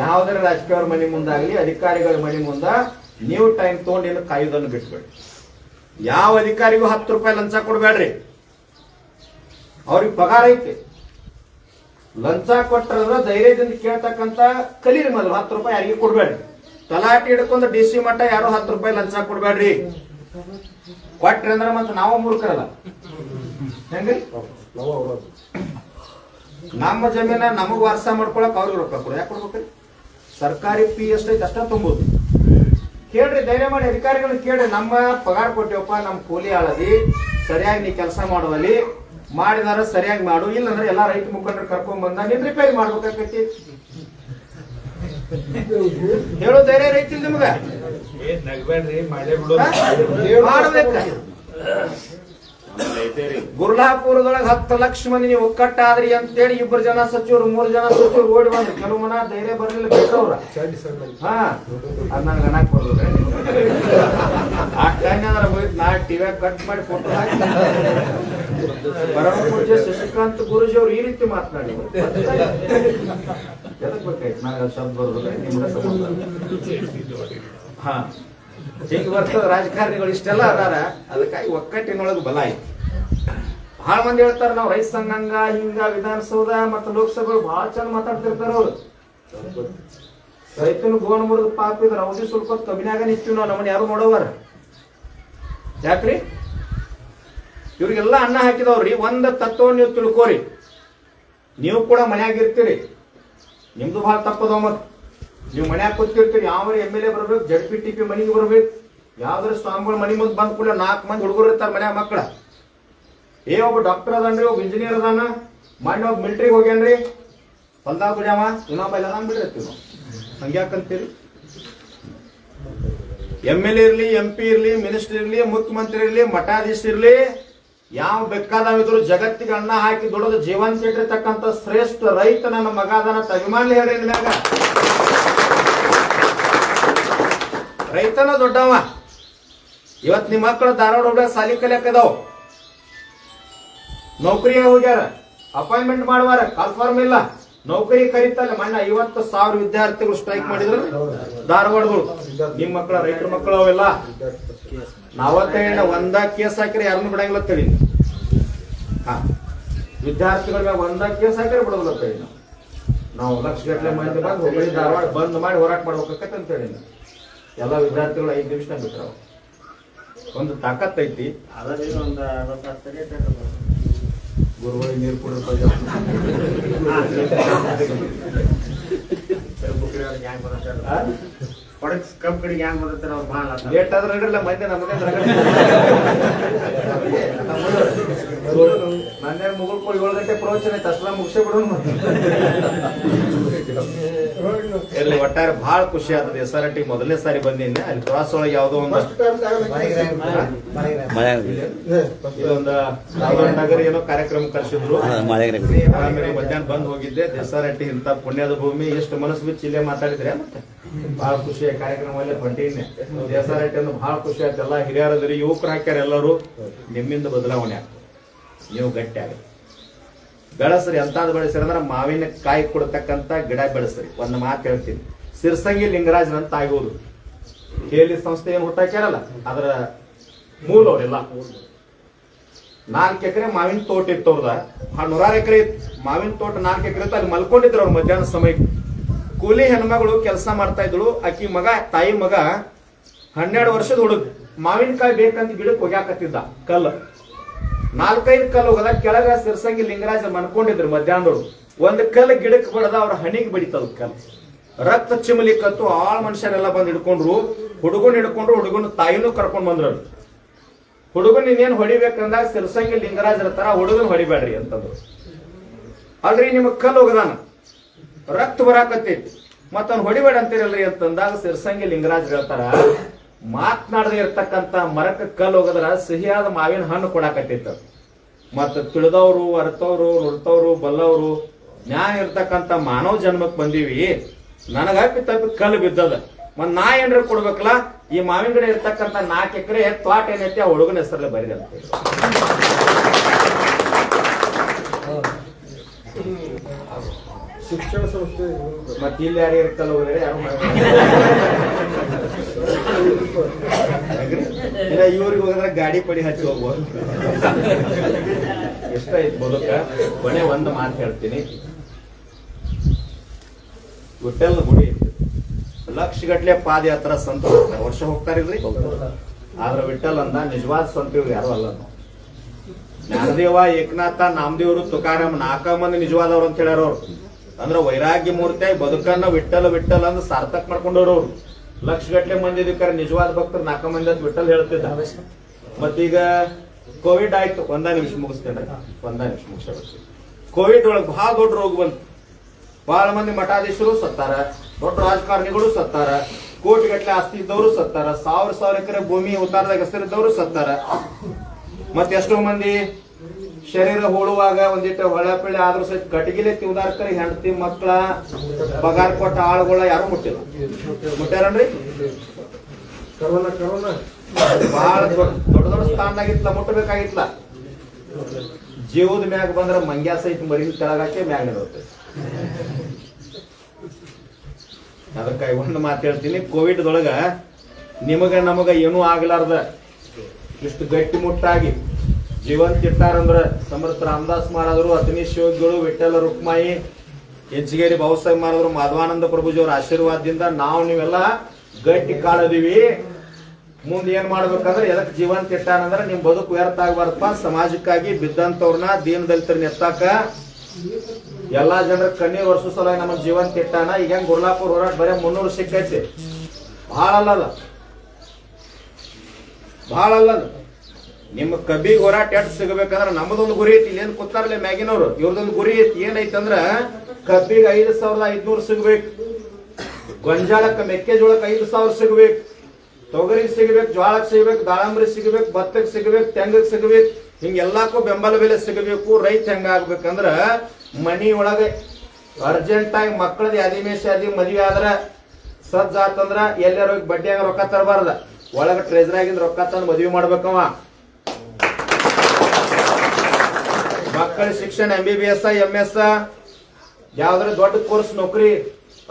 ಯಾವ್ದಾರ ರಾಜಕೀಯ ಮನೆ ಮುಂದಾಗ್ಲಿ, ಅಧಿಕಾರಿಗಳ ಮನೆ ಮುಂದ ನೀವು ಟೈಮ್ ತಗೊಂಡಿನ ಕಾಯೋದನ್ನು ಬಿಟ್ಬೇಡಿ. ಯಾವ ಅಧಿಕಾರಿಗೂ ಹತ್ತು ರೂಪಾಯಿ ಲಂಚ ಕೊಡ್ಬೇಡ್ರಿ. ಅವ್ರಿಗೆ ಪಗಾರ ಐತಿ. ಲಂಚ ಕೊಟ್ಟರೆ ಧೈರ್ಯದಿಂದ ಕೇಳ್ತಕ್ಕಂತ ಕಲೀರಿ ಮೊದಲು, ಹತ್ತು ರೂಪಾಯಿ ಯಾರಿಗೆ ಕೊಡ್ಬೇಡ್ರಿ. ತಲಾಟಿ ಹಿಡ್ಕೊಂಡು ಡಿ ಸಿ ಮಟ್ಟ ಯಾರು ಹತ್ತು ರೂಪಾಯಿ ಲಂಚ ಕೊಡ್ಬೇಡ್ರಿ. ಕೊಟ್ರಿ ಅಂದ್ರೆ ಮತ್ತೆ ನಾವು ಮೂರ್ಖರಲ್ಲ. ಹೆಂಗ್ರಿ. ನಮ್ಮ ಜಮೀನ ನಮಗ್ ವಾರಸ ಮಾಡ್ಕೊಳಕ್ ಅವ್ರಿಗೆ ರೊಕ್ಕ ಕೊಡು. ಯಾಕೆ ಕೊಡ್ಬೇಕ್ರಿ? ಸರ್ಕಾರಿ ಪಿ ಎಷ್ಟೈತೆ ಅಷ್ಟ ತುಂಬೋದು. ಕೇಳ್ರಿ ಧೈರ್ಯ ಮಾಡಿ ಅಧಿಕಾರಿಗಳು ಕೇಳ್ರಿ. ನಮ್ಮ ಪಗಾರ ಕೊಟ್ಟಿವಪ್ಪ ನಮ್ಮ ಕೂಲಿ ಆಳದಿ ಸರಿಯಾಗಿ ನೀ ಕೆಲಸ ಮಾಡುವಲ್ಲಿ ಮಾಡಿದಾರ ಸರಿಯಾಗಿ ಮಾಡು. ಇಲ್ಲಂದ್ರೆ ಎಲ್ಲಾ ರೈತ ಮುಖಂಡರು ಕರ್ಕೊಂಡ್ ಬಂದ ನಿನ್ ರಿಪೇರಿ ಮಾಡ್ಬೇಕಾಕೈತಿ ಹೇಳೋ ಧೈರ್ಯ ರೈತಿಲ್ ನಿಮ್ಗ. ಮಾಡ್ಬೇಕ. ಗುರ್ಲಾಪುರದೊಳಗ ಹತ್ತು ಲಕ್ಷ ಮಂದಿ ನೀವು ಒಕ್ಕಟ್ಟಾದ್ರಿ ಅಂತೇಳಿ ಇಬ್ಬರು ಜನ ಸಚಿವರು ಮೂರು ಜನ ಸಚಿವರು ಓಡಿ ಬಂದ್ರು. ಕೆಲವು ಮನ ಧೈರ್ಯ ಬರಲಿಲ್ಲ ಬೇಕವ್ರ. ಹಾ. ಅದ್ ನನ್ಗೆ ಅನ್ನಕ್ ಬರ್ತದೆ. ಆ ಟೈಮ್ ಅಂದ್ರೆ ಹೋಯ್ತು ನಾ ಟಿವಿ ಕಟ್ ಮಾಡಿ ಫೋಟೋ ಹಾಕಿ. ಪರಮ ಪೂಜ್ಯ ಶಶಿಕಾಂತ್ ಗುರುಜಿ ಅವ್ರು ಈ ರೀತಿ ಮಾತನಾಡಿ. ಎದಕ್ ಬೇಕಾಯ್ತು? ನನಗೆ ಶಬ್ದ ಬರೋದಿಲ್ಲ ನಿಮ್ಗೆ ಸಂಬಂಧ. ಹಾ. ಹಿಂಗ ಬರ್ತದ ರಾಜಕಾರಣಿಗಳು ಇಷ್ಟೆಲ್ಲ ಅದಾರ, ಅದಕ್ಕಾಗಿ ಒಕ್ಕಟ್ಟಿನೊಳಗೆ ಬಲ ಐತಿ. ಬಹಳ ಮಂದಿ ಹೇಳ್ತಾರ, ನಾವು ರೈತ ಸಂಘಂಗ ಹಿಂಗ ವಿಧಾನಸೌಧ ಮತ್ತು ಲೋಕಸಭೆ ಬಹಳ ಚಂದ ಮಾತಾಡ್ತಿರ್ತಾರ ಅವ್ರು. ರೈತನ ಗೋಣ ಮುರಿದ ಪಾಪ ಇದ್ರ ಅವಧಿ ಸ್ವಲ್ಪ ಕಬ್ಬಿನಾಗ ನಿಂತೀವಿ ನಾವು ನಮ್ಮನ್ನ ಯಾರು ನೋಡೋವಾರ ಯಾಕ್ರಿ? ಇವ್ರಿಗೆಲ್ಲ ಅನ್ನ ಹಾಕಿದವ್ರಿ, ಒಂದ ತತ್ವ ನೀವು ತಿಳ್ಕೋರಿ. ನೀವು ಕೂಡ ಮನ್ಯಾಗ ಇರ್ತೀರಿ. ನಿಮ್ದು ಬಹಳ ತಪ್ಪದ ಮತ್ ನೀವು ಮನ್ಯಾಗ ಕೂತಿರ್ತೀರಿ ಯಾವ ಎಂ ಎಲ್ ಎ ಬರ್ಬೇಕು ಜಡ್ ಪಿ, ಟಿ ಪಿ ಮನೆಗೆ ಬರ್ಬೇಕು. ಯಾವ್ದ್ರ ಸ್ವಾಮಿಗಳು ಮನೆ ಮುಂದೆ ಬಂದ ಕೂಡ ನಾಲ್ಕು ಮಂದಿ ಹುಡುಗರು ಇರ್ತಾರೆ ಮನ್ಯಾಗ ಮಕ್ಕಳ ಏ, ಒಬ್ಬ ಡಾಕ್ಟರ್ ಅದನ್ರಿ, ಒಬ್ಬ ಇಂಜಿನಿಯರ್ ಅದಾನ. ಮಾಡಿ ಒಬ್ಬ ಮಿಲ್ಟ್ರಿಗೆ ಹೋಗ್ಯಾನ್ರಿ. ಹೊಲ್ದಾಗ ಬಿಡ್ಯಾವ ಇನ್ನೊಬ್ಬ ಇಲ್ಲ ನಾನು ಬಿಡಿರ್ತೀವಿ ನಾವು ಹಂಗ್ಯಾಕಂತೀರಿ? ಎಂ ಎಲ್ ಎ ಇರ್ಲಿ, ಎಂ ಪಿ ಇರ್ಲಿ, ಮಿನಿಸ್ಟರ್ ಇರ್ಲಿ, ಮುಖ್ಯಮಂತ್ರಿ ಇರ್ಲಿ, ಮಠಾಧೀಶ ಇರಲಿ, ಯಾವ ಬೇಕಾದವಿದ್ರು ಜಗತ್ತಿಗೆ ಅನ್ನ ಹಾಕಿ ದುಡದು ಜೀವಂತ ಇಟ್ಟಿರ್ತಕ್ಕಂಥ ಶ್ರೇಷ್ಠ ರೈತ ನನ್ನ ಮಗ ಅದನ್ನ ತಭಿಮಾನ ಹೇಳ್ರಿ ಮ್ಯಾಗ ರೈತನ ದೊಡ್ಡವ. ಇವತ್ ನಿಮ್ಮ ಮಕ್ಕಳು ಧಾರವಾಡ ಹುಡುಗ ಸಾಲಿ ಕಲಿಯಕ್ಕದಾವ್ ನೌಕರಿ ಹೋಗ್ಯಾರ. ಅಪಾಯಿಂಟ್ಮೆಂಟ್ ಮಾಡುವಾರ ಕನ್ಫರ್ಮ್ ಇಲ್ಲ. ನೌಕರಿ ಕರೀತಲ್ಲ ಮಣ್ಣ ಐವತ್ತು ಸಾವಿರ ವಿದ್ಯಾರ್ಥಿಗಳು ಸ್ಟ್ರೈಕ್ ಮಾಡಿದ್ರು. ಧಾರವಾಡಗಳು. ನಿಮ್ ಮಕ್ಕಳ ರೈತರ ಮಕ್ಕಳು ಅವೆಲ್ಲ. ನಾವತ್ತೇಳ ಒಂದ ಕೇಸ್ ಹಾಕಿದ್ರೆ ಯಾರನ್ನು ಬಿಡಂಗಿಲ್ಲ ತಿಳಿ ಹಾ. ವಿದ್ಯಾರ್ಥಿಗಳ ಮ್ಯಾಗ ಒಂದ ಕೇಸ್ ಹಾಕಿದ್ರೆ ಬಿಡೋದಿಲ್ಲ ತಿಳಿ ನಾವು ಲಕ್ಷ ಗಟ್ಟಲೆ ಮಂದಿ ಬಂದು ಹುಬ್ಬಳ್ಳಿ ಧಾರವಾಡ ಬಂದ್ ಮಾಡಿ ಹೋರಾಟ ಮಾಡ್ಬೇಕಂತ ಹೇಳಿ. ಎಲ್ಲ ವಿದ್ಯಾರ್ಥಿಗಳು ಐದು ನಿಮಿಷ ಬಿಟ್ರ. ಒಂದು ತಾಕತ್ ಐತಿ. ಗುರುಗಳಿಗೆ ನೀರು ಕೊಡಿರ್ತಾರೆ ಲೇಟ್ ಆದ್ರೆ ನಡಿರಲ್ಲ ಮಂದಿ ನಮ್ಮನೆ ಮನೆ ಮುಗುಳ್ಕೊಂಡು ಏಳು ಗಂಟೆ ಪ್ರವಚನ ಐತೆ ಅಷ್ಟೆಲ್ಲ ಮುಗಿಸೇ ಬಿಡೋಣ ಎಲ್ಲಿ ಒಟ್ಟಾರೆ ಬಹಳ ಖುಷಿ ಆಗ್ತದೆ. ಎಸ್ ಆರ್ ಟಿ ಮೊದಲನೇ ಸಾರಿ ಬಂದಿದ್ದೆ ಅಲ್ಲಿ ಕ್ರಾಸ್ ಒಳಗೆ ಯಾವುದೋ ಒಂದು ಒಂದು ನಗರ ಏನೋ ಕಾರ್ಯಕ್ರಮ ಕರೆಸಿದ್ರು. ಆಮೇಲೆ ಮಧ್ಯಾಹ್ನ ಬಂದ್ ಹೋಗಿದ್ದೆ. ಎಸ್ ಆರ್ ಟಿ ಇಂತ ಪುಣ್ಯದ ಭೂಮಿ ಎಷ್ಟು ಮನಸ್ಸು ಬಿಚ್ಚಿ ಇಲ್ಲೇ ಮಾತಾಡಿದ್ರೆ ಮತ್ತೆ. ಬಹಳ ಖುಷಿಯ ಕಾರ್ಯಕ್ರಮದಲ್ಲಿ ಹೊಂಟಿನಿ ದೇಸಾರಟ್ಟಿ ಅಂದ್ರೆ ಬಹಳ ಖುಷಿ ಆಯ್ತು. ಎಲ್ಲ ಹಿರಿಯರದ್ರಿ, ಯುವಕರು ಹಾಕ್ಯಾರ ಎಲ್ಲರೂ. ನಿಮ್ಮಿಂದ ಬದಲಾವಣೆ ಆಗ್ತದೆ ನೀವು ಗಟ್ಟಿ ಬೆಳೆಸ್ರಿ ಎಂತಾದ್ ಬೆಳೆಸ್ರಿ ಅಂದ್ರೆ ಮಾವಿನ ಕಾಯಿ ಕೊಡ್ತಕ್ಕಂತ ಗಿಡ ಬೆಳೆಸ್ರಿ. ಒಂದು ಮಾತು ಹೇಳ್ತೀನಿ. ಸಿರ್ಸಂಗಿ ಲಿಂಗರಾಜನಂತ ಆಗೋದು ಕೇಲಿ ಸಂಸ್ಥೆ ಏನು ಹುಟ್ಟಾಕ್ಯಾರಲ್ಲ ಅದರ ಮೂಲ ಅವರೆಲ್ಲ ನಾಲ್ಕು ಎಕರೆ ಮಾವಿನ ತೋಟ ಇತ್ತು ಅವ್ರದ. ನೂರಾರು ಎಕರೆ ಇತ್ತು. ಮಾವಿನ ತೋಟ ನಾಲ್ಕು ಎಕರೆ ಇತ್ತು. ಅಲ್ಲಿ ಮಲ್ಕೊಂಡಿದ್ರು ಅವ್ರು ಮಧ್ಯಾಹ್ನ ಸಮಯಕ್ಕೆ. ಕೂಲಿ ಹೆಣ್ಮಗಳು ಕೆಲಸ ಮಾಡ್ತಾ ಇದ್ಳು ಆಕಿ ಮಗ, ತಾಯಿ ಮಗ ಹನ್ನೆರಡು ವರ್ಷದ ಹುಡುಗ. ಮಾವಿನಕಾಯಿ ಬೇಕಂತ ಗಿಡಕ್ಕೆ ಹೋಗ್ಯಾಕತ್ತಿದ್ದ. ಕಲ್ಲು. ನಾಲ್ಕೈದು ಕಲ್ಲು ಹೋಗದ. ಕೆಳಗ ಸಿರ್ಸಂಗಿ ಲಿಂಗರಾಜ ಮನ್ಕೊಂಡಿದ್ರು ಮಧ್ಯಾಹ್ನದವ್ರು ಒಂದು ಕಲ್ಲು ಗಿಡಕ್ಕೆ ಬಡದ, ಅವ್ರ ಹಣಿಗೆ ಬಡಿತದ ಕಲ್ಲು. ರಕ್ತ ಚಿಮಲಿಕತ್ತು ಆಳ್ ಮನುಷ್ಯರೆಲ್ಲ ಬಂದು ಹಿಡ್ಕೊಂಡ್ರು. ಹುಡುಗನ್ ಹಿಡ್ಕೊಂಡ್ರು, ಹುಡುಗನ ತಾಯಿನೂ ಕರ್ಕೊಂಡ್ ಬಂದ್ರು ಹುಡುಗನ್ ಇನ್ನೇನ್ ಹೊಡಿಬೇಕಂದಾಗ ಸಿರ್ಸಂಗಿ ಲಿಂಗರಾಜರ ತರ ಹುಡುಗನ್ ಹೊಡಿಬೇಡ್ರಿ ಅಂತಂದ್ರು. ಅಲ್ರಿ, ನಿಮಗ್ ಕಲ್ಲು ಹೋಗದಾನ? ರಕ್ತ ಬರಾಕತ್ತೈತಿ. ಮತ್ತ ಅವ್ನು ಹೊಡಿಬೇಡ ಅಂತೀರಲ್ರಿ ಅಂತಂದಾಗ ಸಿರ್ಸಂಗಿ ಲಿಂಗರಾಜ್ ಹೇಳ್ತಾರ, ಮಾತನಾಡದೆ ಇರ್ತಕ್ಕಂತ ಮರಕ್ಕೆ ಕಲ್ಲು ಹೋಗದ್ರ ಸಿಹಿಯಾದ ಮಾವಿನ ಹಣ್ಣು ಕೊಡಾಕತ್ತೈತ ಮತ್ತ ತಿಳಿದವ್ರು ಅರ್ತವ್ರು ನುಡ್ತವ್ರು ಬಲ್ಲವರು, ನ್ಯಾಯ ಇರ್ತಕ್ಕಂತ ಮಾನವ ಜನ್ಮಕ್ ಬಂದೀವಿ. ನನಗಾಪಿ ತಪ್ಪಿ ಕಲ್ಲು ಬಿದ್ದದ. ಮತ್ ನಾ ಏನ್ರ ಕೊಡ್ಬೇಕಲ್ಲ, ಈ ಮಾವಿನ ಗಿಡ ಇರ್ತಕ್ಕಂತ ನಾಲ್ಕು ಎಕರೆ ತ್ವಾಟ ಏನೈತಿ ಆ ಹುಡುಗನ ಹೆಸರಲ್ಲಿ ಬರೀದಂತೆ ಅಂತ ಶಿಕ್ಷಣ ಸಂಸ್ಥೆ ಮತ್ತೆ ಇಲ್ಲಿ ಯಾರು ಇರ್ತಲ್ಲ ಹೋದ್ರೆ ಯಾರು ಇಲ್ಲ ಇವ್ರಿಗೆ ಹೋದ್ರೆ ಗಾಡಿ ಪಡಿ ಹಚ್ಚಿ ಹೋಗ್ಬೋದು. ಎಷ್ಟಾಯ್ತು ಬದುಕ? ಕೊನೆ ಒಂದು ಮಾತು ಹೇಳ್ತೀನಿ. ಗುಟ್ಟೆಲ್ ಗುಡಿ. ಲಕ್ಷ ಗಟ್ಲೆ ಪಾದಯಾತ್ರ ಸಂತ ಹೋಗ್ತಾರೆ. ವರ್ಷ ಹೋಗ್ತಾರಿಲ್ರಿ ಆದ್ರೆ ವಿಠಲ್ ಅಂದ, ನಿಜವಾದ ಸಂತ ಇವ್ರು ಯಾರು ಅಲ್ಲ ಜ್ಞಾನದೇವ ಏಕನಾಥ, ನಾಮದೇವರು, ತುಕಾರಾಮ್ ನಾಲ್ಕ ಮಂದಿ ನಿಜವಾದವ್ರು ಅಂತ ಹೇಳ್ಯಾರ ಅವ್ರು. ಅಂದ್ರ ವೈರಾಗ್ಯ ಮೂರ್ತಿಯಾಗಿ ಬದುಕನ್ನ ವಿಠಲ್ ವಿಠಲ್ ಅಂದ್ರೆ ಸಾರ್ಥಕ್ ಮಾಡ್ಕೊಂಡವ್ರು ಅವ್ರು. ಲಕ್ಷ ಗಟ್ಲೆ ಮಂದಿ ಇದಕ್ಕಾರ ನಿಜವಾದ ಭಕ್ತರು ನಾಲ್ಕ ಮಂದಿ ಅಂತ ವಿಠಲ್ ಹೇಳ್ತಿದ್ದ. ಮತ್ತೀಗ ಕೋವಿಡ್ ಆಯ್ತು. ಒಂದ ನಿಮಿಷ ಮುಗಿಸ್ತೇನೆ ಒಂದ ನಿಮಿಷ ಮುಗಿಸ್ಬೇಕು ಕೋವಿಡ್ ಒಳಗೆ ಬಹಳ ದೊಡ್ಡ ರೋಗ ಬಂತು ಬಹಳ ಮಂದಿ ಮಠಾಧೀಶರು ಸತ್ತಾರ. ದೊಡ್ಡ ರಾಜಕಾರಣಿಗಳು ಸತ್ತಾರ. ಕೋಟಿ ಗಟ್ಟಲೆ ಆಸ್ತಿ ಇದ್ದವರು ಸತ್ತಾರ. ಸಾವಿರ ಸಾವಿರ ಎಕರೆ ಭೂಮಿ ಉತ್ತಾರದಾಗ ಹೆಸರಿದ್ದವರು ಸತ್ತಾರ. ಮತ್ತೆ ಎಷ್ಟೋ ಮಂದಿ ಶರೀರ ಹೋಳುವಾಗ ಒಂದಿಟ್ಟು ಹೊಳೆ ಪಿಳೆ ಆದ್ರೂ ಸಹಿತ ಗಟ್ಟಿಗಿಲೆ ತಿವ್ದಾರ್ಕರಿ ಹೆಂಡತಿ ಮಕ್ಕಳ ಬಗಾರ್ ಕೊಟ್ಟ ಆಳುಗಳ ಯಾರು ಮುಟ್ಟಿಲ್ಲ. ಕರೋನಾ ಬಹಳ ದೊಡ್ಡ ದೊಡ್ಡ ದೊಡ್ಡ ಮುಟ್ಟಬೇಕಾಗಿತ್ತಲ್ಲ ಜೀವದ ಮ್ಯಾಗ ಬಂದ್ರ ಮಂಗ್ಯಾ ಸಹಿತ ಮರಿ ಕೆಳಗಾಕೆ ಮ್ಯಾಗ ಅದಕ್ಕಾಗಿ ಒಂದು ಮಾತು ಹೇಳ್ತೀನಿ ಕೋವಿಡ್ ದೊಳಗ ನಿಮಗ ನಮಗ ಏನೂ ಆಗ್ಲಾರ್ದ. ಇಷ್ಟು ಗಟ್ಟಿ ಮುಟ್ಟಾಗಿ ಜೀವಂತ ಇಟ್ಟಾರಂದ್ರ ಸಮರ್ಥ ರಾಮದಾಸ್ ಮಹಾರಾಜರು ಅತನೀಶ್ ಯೋಗಿಗಳು ವಿಠಲ ರುಕ್ಮಾಯಿ, ಹೆಜ್ಜಿಗೇರಿ ಬಾಬುಸಾಹೇಬ್ ಮಹಾರಾಜರು, ಮಾಧವಾನಂದ ಪ್ರಭುಜಿಯವರ ಆಶೀರ್ವಾದದಿಂದ ನಾವು ನೀವೆಲ್ಲ ಗಟ್ಟಿ ಕಾಳದೀವಿ. ಮುಂದೆ ಏನ್ ಮಾಡ್ಬೇಕಂದ್ರೆ ಎದಕ್ ಜೀವಂತ ಇಟ್ಟಾನಂದ್ರೆ ನಿಮ್ ಬದುಕು ವ್ಯರ್ಥ ಆಗ್ಬಾರ್ದಪ್ಪ. ಸಮಾಜಕ್ಕಾಗಿ ಬಿದ್ದಂತವ್ರನ್ನ ದೀನ ದಲಿತರನ್ನ ಎತ್ತಾಕ. ಎಲ್ಲಾ ಜನರ ಕಣ್ಣೀರ್ ವರ್ಷ ಸಲುವಾಗಿ ನಮ್ಮ ಜೀವಂತ ಇಟ್ಟಾನ. ಈಗ ಹೆಂಗ್ ಗುರ್ಲಾಪುರ್ ಹೋರಾಟ ಬರೀ ಮುನ್ನೂರು ಸಿಕ್ಕೈತಿ. ಬಹಳ ಅಲ್ಲದ. ಬಹಳ ಅಲ್ಲದ. ನಿಮ್ಮ ಕಬಿ ಹೋರಾಟ ಎಟ್ ಸಿಗಬೇಕಂದ್ರ ನಮ್ಮದೊಂದು ಗುರಿ ಐತಿ. ಇಲ್ಲಿ ಏನ್ ಕೂತಾರಲ್ಲ ಮ್ಯಾಗಿನವ್ರು? ಇವ್ರದೊಂದು ಗುರಿ ಐತಿ. ಏನೈತಂದ್ರ ಕಬ್ಬಿಗೆ ಐದು ಸಾವಿರದ ಐದ್ನೂರು ಸಿಗ್ಬೇಕು. ಗೊಂಜಾಳಕ್ಕೆ ಮೆಕ್ಕೆಜೋಳಕ್ಕೆ ಐದು ಸಾವಿರ ಸಿಗ್ಬೇಕು. ತೊಗರಿಗೆ ಸಿಗ್ಬೇಕು ಜೋಳಕ್ಕೆ ಸಿಗ್ಬೇಕು, ದಾಳಂಬರಿ ಸಿಗಬೇಕು, ಭತ್ತಕ್ಕೆ ಸಿಗ್ಬೇಕು, ತೆಂಗಕ್ಕೆ ಸಿಗ್ಬೇಕು. ಹಿಂಗ ಎಲ್ಲಾಕೂ ಬೆಂಬಲ ಬೆಲೆ ಸಿಗಬೇಕು. ರೈತ ಹೆಂಗ ಆಗ್ಬೇಕಂದ್ರ ಮನಿ ಒಳಗೆ ಅರ್ಜೆಂಟ್ ಆಗಿ ಮಕ್ಕಳದ ಅಧಿಮೇಶ ಆದಿ ಮದ್ವೆ ಆದ್ರ ಸಜ್ಜಾತಂದ್ರ ಎಲ್ಲಾರು ಬಡ್ಡಿಯಾಗ ರೊಕ್ಕ ತರಬಾರ್ದ. ಒಳಗ ಟ್ರೆಜರ್ ಆಗಿಂದ ರೊಕ್ಕ ತಂದು ಮದ್ವೆ ಮಾಡ್ಬೇಕವ. ಮಕ್ಕಳ ಶಿಕ್ಷಣ M B B S M S ಯಾವ್ದ್ರ ದೊಡ್ಡ ಕೋರ್ಸ್ ನೌಕರಿ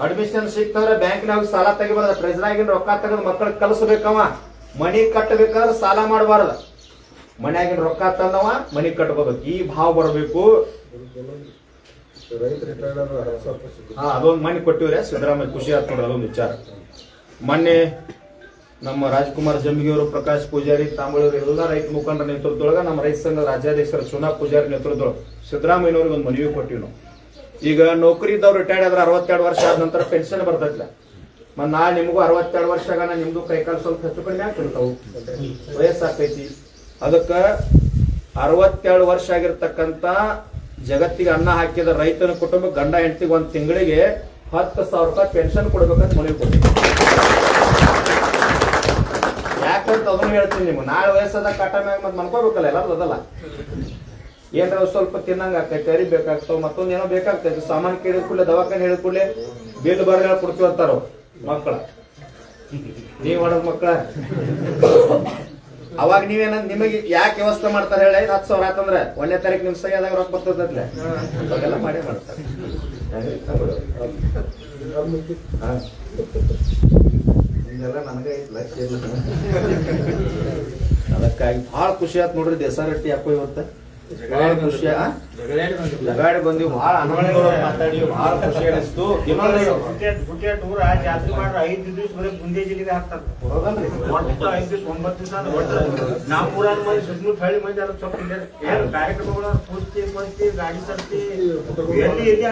ಅಡ್ಮಿಷನ್ ಸಿಕ್ತಂದ್ರ ಬ್ಯಾಂಕ್ನಾಗ ಸಾಲ ತೆಗಿಬಾರ್ದು. ಆಗಿನ ರೊಕ್ಕ ತೆಗೆದು ಮಕ್ಕಳ ಕಲಿಸ್ಬೇಕವ. ಮನಿ ಕಟ್ಟಬೇಕಾದ್ರೆ ಸಾಲ ಮಾಡಬಾರ್ದ. ಮನ್ಯಾಗಿನ ರೊಕ್ಕ ತಂದವ, ಮನಿ ಕಟ್ಕೋಬೇಕು. ಈ ಭಾವ ಬರಬೇಕು. ಹಾ, ಅದೊಂದು ಮನೆ ಕೊಟ್ಟಿವ್ರೆ. ಸಿದ್ದರಾಮಯ್ಯ, ಖುಷಿ ಆಗ್ತದ ಅದೊಂದು ವಿಚಾರ. ಮೊನ್ನೆ ನಮ್ಮ ರಾಜ್ಕುಮಾರ್ ಜಂಬಿಗೆಯವರು ಪ್ರಕಾಶ್ ಪೂಜಾರಿ ತಾಂಬಳಿಯವರು ಎಲ್ಲ ರೈತ ಮುಖಂಡರ ನೇತೃತ್ವದೊಳಗ ನಮ್ಮ ರೈತ ಸಂಘದ ರಾಜ್ಯಾಧ್ಯಕ್ಷರ ಚುನಾ ಪೂಜಾರಿ ನೇತೃತ್ವದೊಳಗೆ ಸಿದ್ದರಾಮಯ್ಯನವ್ರಿಗೆ ಒಂದು ಮನವಿ ಕೊಟ್ಟಿವಿ ಈಗ ನೌಕರಿ ಇದ್ದವ್ರು ರಿಟೈರ್ಡ್ ಆದ್ರೆ ಅರವತ್ತೆರಡು ವರ್ಷ ಆದ ನಂತರ ಪೆನ್ಷನ್ ಬರ್ತೈತಿಲ್ಲ ಮತ್ತು ನಾ ನಿಮಗೂ ಅರವತ್ತೆರಡು ವರ್ಷ ಆಗ ನಿಮ್ದು ಕೈಕಾಲು ಸ್ವಲ್ಪ ಹೆಚ್ಚು ಕಡಿಮೆ ಆಗ್ತಿರ್ತಾವು. ವಯಸ್ಸಾಕೈತಿ ಅದಕ್ಕ ಅರವತ್ತೆರಡು ವರ್ಷ ಆಗಿರ್ತಕ್ಕಂತ ಜಗತ್ತಿಗೆ ಅನ್ನ ಹಾಕಿದ ರೈತನ ಕುಟುಂಬ ಗಂಡ ಹೆಂಡತಿಗೆ ಒಂದು ತಿಂಗಳಿಗೆ ಹತ್ತು ಸಾವಿರ ರೂಪಾಯಿ ಪೆನ್ಷನ್ ಕೊಡ್ಬೇಕಂತ ಮನವಿ ಕೊಡ್ತೀವಿ ಯಾಕಂತ ಅದನ್ನ ಹೇಳ್ತೀನಿ ನಿಮ್ಗೆ. ನಾಳೆ ವಯಸ್ಸದ ಕಾಟ ಮ್ಯಾಗ ಮತ್ತೆ ಮನ್ಕೋಬೇಕಲ್ಲ ಎಲ್ಲಾರು ಅದಲ್ಲ. ಏನಾರ ಸ್ವಲ್ಪ ತಿನ್ನಂಗ ಆಕೈತೆ ಅರಿ ಬೇಕಾಗ್ತಾವ, ಮತ್ತೊಂದು ಏನೋ ಬೇಕಾಗ್ತೈತೆ. ಸಾಮಾನ್ ಕೇಳಿದ ಕೂಡಲೇ, ದವಾಖಾನೆ ಹೇಳಿದ ಕೂಡಲೇ ಬಿಲ್ ಬರ್ಗಳ ಕೊಡ್ತೀವಿ ಅಂತಾರ ಮಕ್ಕಳ ನೀವ್ ಮಾಡೋದ್ ಮಕ್ಕಳ ಅವಾಗ ನೀವೇನ ನಿಮಗೆ ಯಾಕೆ ವ್ಯವಸ್ಥೆ ಮಾಡ್ತಾರೆ ಹೇಳಿ, ಹತ್ತು ಸಾವಿರ ಆತಂದ್ರೆ ಒಂದನೇ ತಾರೀಕು ನಿಮ್ ಸೈ ಆದಾಗ ರೊಕ್ಕ ಬರ್ತದಲ್ಲ? ಅವಾಗೆಲ್ಲ ಮಾಡೇ ಮಾಡ್ತಾರೆ. ಇದೆಲ್ಲ ನನಗೆ ಇಲ್ಲ ಅದಕ್ಕಾಗಿ ಬಹಳ ಖುಷಿ ಆಯ್ತು ನೋಡ್ರಿ ದೇಸ ರೊಟ್ಟಿ ಇವತ್ತು? ಇವತ್ತ ಬಹಳ ಖುಷಿ ಆ? ಗಾಡಿ ಬಂದಿವಿ ಬಹಳ ಅನುಮಾನಿಗಳು ಮಾತಾಡಿ ಬಹಳ ಖುಷಿ ಅನಿಸ್ತು. ಜಾತ್ರೆ ಮಾಡ್ರ ಐದು ದಿವ್ಸ ಬರೀ ಬುಂದಿ ಜಿಲ್ಲೆ ಹಾಕ್ತಾರ? ಒಟ್ಟು ಐದು ದಿವ್ಸ ಒಂಬತ್ತು ದಿವಸ ಒಟ್ಟು ನಾವು ಊರಾನ ಮಂದಿ ಸುತ್ತಮುತ್ತ ಹಳ್ಳಿ ಮಂದಿ ಅದ್ರ ಸ್ವಲ್ಪ ಏನು ಕಾರ್ಯಕ್ರಮಗಳು ಪೂರ್ತಿ ಪೂರ್ತಿ ಗಾಡಿ ಸರ್ತಿ.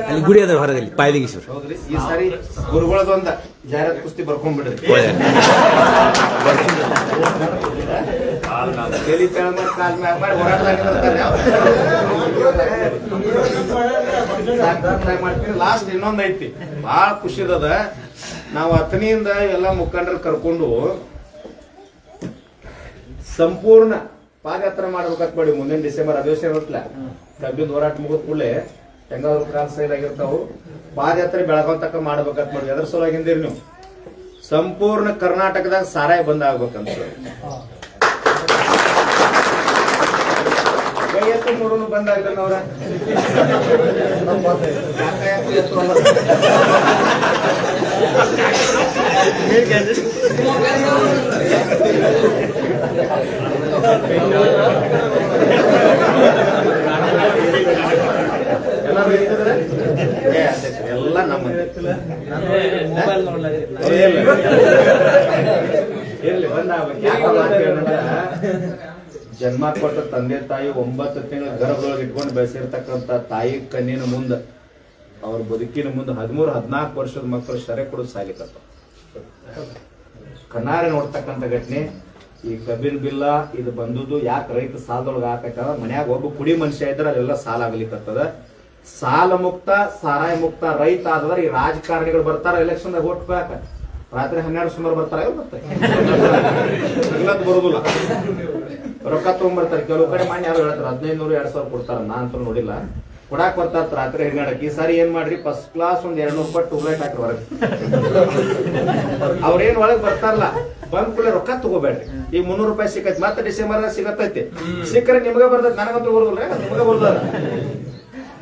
ಎಲ್ಲಿ ಗುಡಿ ಅದ ಹೊರಗಲ್ಲಿ ಪಾಯಲಿಂಗೇಶ್ವರ. ಈ ಸಾರಿ ಗುರುಗಳದೊಂದ. ಜಾಹೀರಾತ್ ಕುಸ್ತಿ ಬರ್ಕೊಂಡ್ಬಿಡ್ರಿ ತಲಿ ತೆಳಗ್ ಕಾಲ್ ಮ್ಯಾಗ್ ಮಾಡಿ ಹೋರಾಟದಾಗ ನಿಂದಿರ್ತಾರೆ ಅವ್ರು. ಸಾಕ್ ಮಾಡ್ತೀನಿ ಲಾಸ್ಟ್ ಇನ್ನೊಂದ್ ಐತಿ. ಬಹಳ ಖುಷಿ ಅದ ನಾವು ಅತನಿಯಿಂದ ಎಲ್ಲ ಮುಖಂಡರು ಕರ್ಕೊಂಡು ಸಂಪೂರ್ಣ ಪಾದಯಾತ್ರೆ ಮಾಡ್ಬೇಕಂತ ಮಾಡಿ ಮುಂದಿನ ಡಿಸೆಂಬರ್ ಅಧಿವೇಶನ ಇರುತ್ತಲ್ಲ ಕಬ್ಬಿನ ಹೋರಾಟ ಮುಗಿದ ಕೂಡಲೇ ಹೆಂಗಾದ್ರು ಕಾಲ್ ಸೈಡ್ ಆಗಿರ್ತಾವು ಪಾದಯಾತ್ರೆ ಬೆಳಗಾವ್ ತಕ್ಕ ಮಾಡ್ಬೇಕಂತ ಮಾಡಿ ಅದ್ರ ಸಲುವಾಗಿಂದಿರಿ ನೀವು. ಸಂಪೂರ್ಣ ಕರ್ನಾಟಕದಾಗ ಸಾರಾಯಿ ಬಂದ್ ಆಗ್ಬೇಕಂತ ಬಂದಾಗ ಯಾಕ ಯಾಕೆ ಎತ್ತು ಅನ್ನೋದು? ಎಲ್ಲರೂ ಇರ್ತಿದ್ರೆ? ಏ, ಅಧ್ಯಕ್ಷ, ಎಲ್ಲ ನಮ್ಮ ಇರ್ಲಿ ಬಂದ ಜನ್ಮ ಕೊಟ್ಟ ತಂದೆ ತಾಯಿ ಒಂಬತ್ತು ತಿಂಗಳ ಗರ್ಭದೊಳಗೆ ಇಟ್ಕೊಂಡು ಬೆಳೆಸಿರ್ತಕ್ಕಂಥ ತಾಯಿ ಕಣ್ಣಿನ ಮುಂದ, ಅವ್ರ ಬದುಕಿನ ಮುಂದೆ ಹದಿಮೂರು, ಹದಿನಾಲ್ಕು ವರ್ಷದ ಮಕ್ಕಳು ಶರೆ ಕೊಡೋದು ಸಾಗಿತಪ್ಪ ಕಣ್ಣಾರೆ ನೋಡ್ತಕ್ಕಂಥ ಘಟನೆ. ಈ ಕಬ್ಬಿನ ಬಿಲ್ಲ, ಇದು ಬಂದುದು ಯಾಕೆ ರೈತ ಸಾಲದೊಳಗೆ ಹಾಕಕ್ಕದ ಮನ್ಯಾಗ ಒಬ್ಬ ಕುಡಿ ಮನುಷ್ಯ ಇದ್ರೆ ಅಲ್ಲೆಲ್ಲ ಸಾಲ ಆಗ್ಲಿಕ್ಕತ್ತದ ಸಾಲ ಮುಕ್ತ, ಸಾರಾಯ ಮುಕ್ತ ರೈತ ಆದ್ರೆ ಈ ರಾಜಕಾರಣಿಗಳು ಬರ್ತಾರ ಎಲೆಕ್ಷನ್ ಓಟ್ ರಾತ್ರಿ ಹನ್ನೆರಡು ಸುಮಾರು ಬರ್ತಾರ ಬರ್ತಾರೆ. ಬರುದಿಲ್ಲ. ರೊಕ್ಕ ತಗೊಂಡ್ಬರ್ತಾರೆ ಕೆಲವು ಕಡೆ ಮಾಡಿ ಯಾರು ಹೇಳ್ತಾರೆ ಹದಿನೈದು ನೂರು ಎರಡು ಸಾವಿರ ಕೊಡ್ತಾರ. ನಾ ಅಂತ ನೋಡಿಲ್ಲ. ಕೊಡಾಕ್ ಬರ್ತಾರ ರಾತ್ರಿ ಹನ್ನೆರಡಕ್ಕೆ ಈ ಸಾರಿ ಏನ್ ಮಾಡ್ರಿ? ಫಸ್ಟ್ ಕ್ಲಾಸ್ ಒಂದ್ ಎರಡು ನೂರು ರೂಪಾಯಿ ಟ್ಯೂಬ್ಲೈಟ್ ಹಾಕಿ ಹೊರಗೆ. ಅವ್ರೇನ್ ಒಳಗ್ ಬರ್ತಾರಲ್ಲ ಬಂದ್ ಕೂಡ ರೊಕ್ಕ ತಗೋಬೇಡ್ರಿ. ಈಗ ಮುನ್ನೂರು ರೂಪಾಯಿ ಸಿಕ್ಕೈತಿ. ಮತ್ತೆ ಡಿಸೆಂಬರ್ ಸಿಗತ್ತೈತಿ. ಸಿಕ್ಕರೆ ನಿಮ್ಗೆ ಬರ್ತೈತಿ ನನಗಂತೂ ಬರುದಿಲ್ಲ ನಿಮ್ಗೆ ಬರುದಲ್ಲ.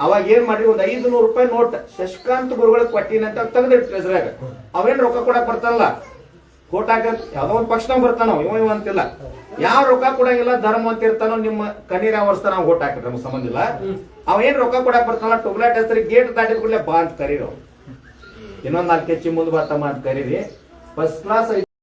ಅವಾಗ ಏನ್ ಮಾಡ್ರಿ? ಒಂದ್ ಐದು ನೂರು ರೂಪಾಯಿ ನೋಟ್ ಶಶಿಕಾಂತ್ ಗುರುಗಳಿಗೆ ಕೊಟ್ಟಿನ ಅಂತ ತೆಗೆದಿಟ್ಟು ಟ್ರೆಜರಾಗ ಅವೇನ್ ರೊಕ್ಕ ಕೊಡಕ್ ಬರ್ತಾರಲ್ಲ? ಕೋಟ್ ಹಾಕ ಯಾವ್ದೋ ಒಂದ್ ಪಕ್ಷದಾಗ ಬರ್ತಾನ ಇವ ಇವ ಅಂತಿಲ್ಲ. ಯಾವ ರೊಕ್ಕ ಕೊಡಂಗಿಲ್ಲ, ಧರ್ಮ ಅಂತ ಇರ್ತಾನೋ, ನಿಮ್ಮ ಕಣ್ಣೀರ ವರ್ಷ ನಾವು ಓಟ್ ಹಾಕಿದ್ರೆ ನಮ್ಗೆ ಸಂಬಂಧ ಇಲ್ಲ. ಅವ ಏನ್ ರೊಕ್ಕ ಕೊಡಕ್ ಬರ್ತಾನಲ್ಲ ಟುಬ್ಲೈಟ್ ಹೆಸರಿ ಗೇಟ್ ದಾಟಿದ್ ಕೂಡಲೇ ಬಾ ಅಂತ ಕರೀರೋ ಇನ್ನೊಂದ್ ನಾಲ್ಕು ಹೆಚ್ಚಿ ಮುಂದೆ ಬರ್ತಮ್ಮ ಅಂತ ಕರೀರಿ. ಫಸ್ಟ್ ಕ್ಲಾಸ್ ಐದು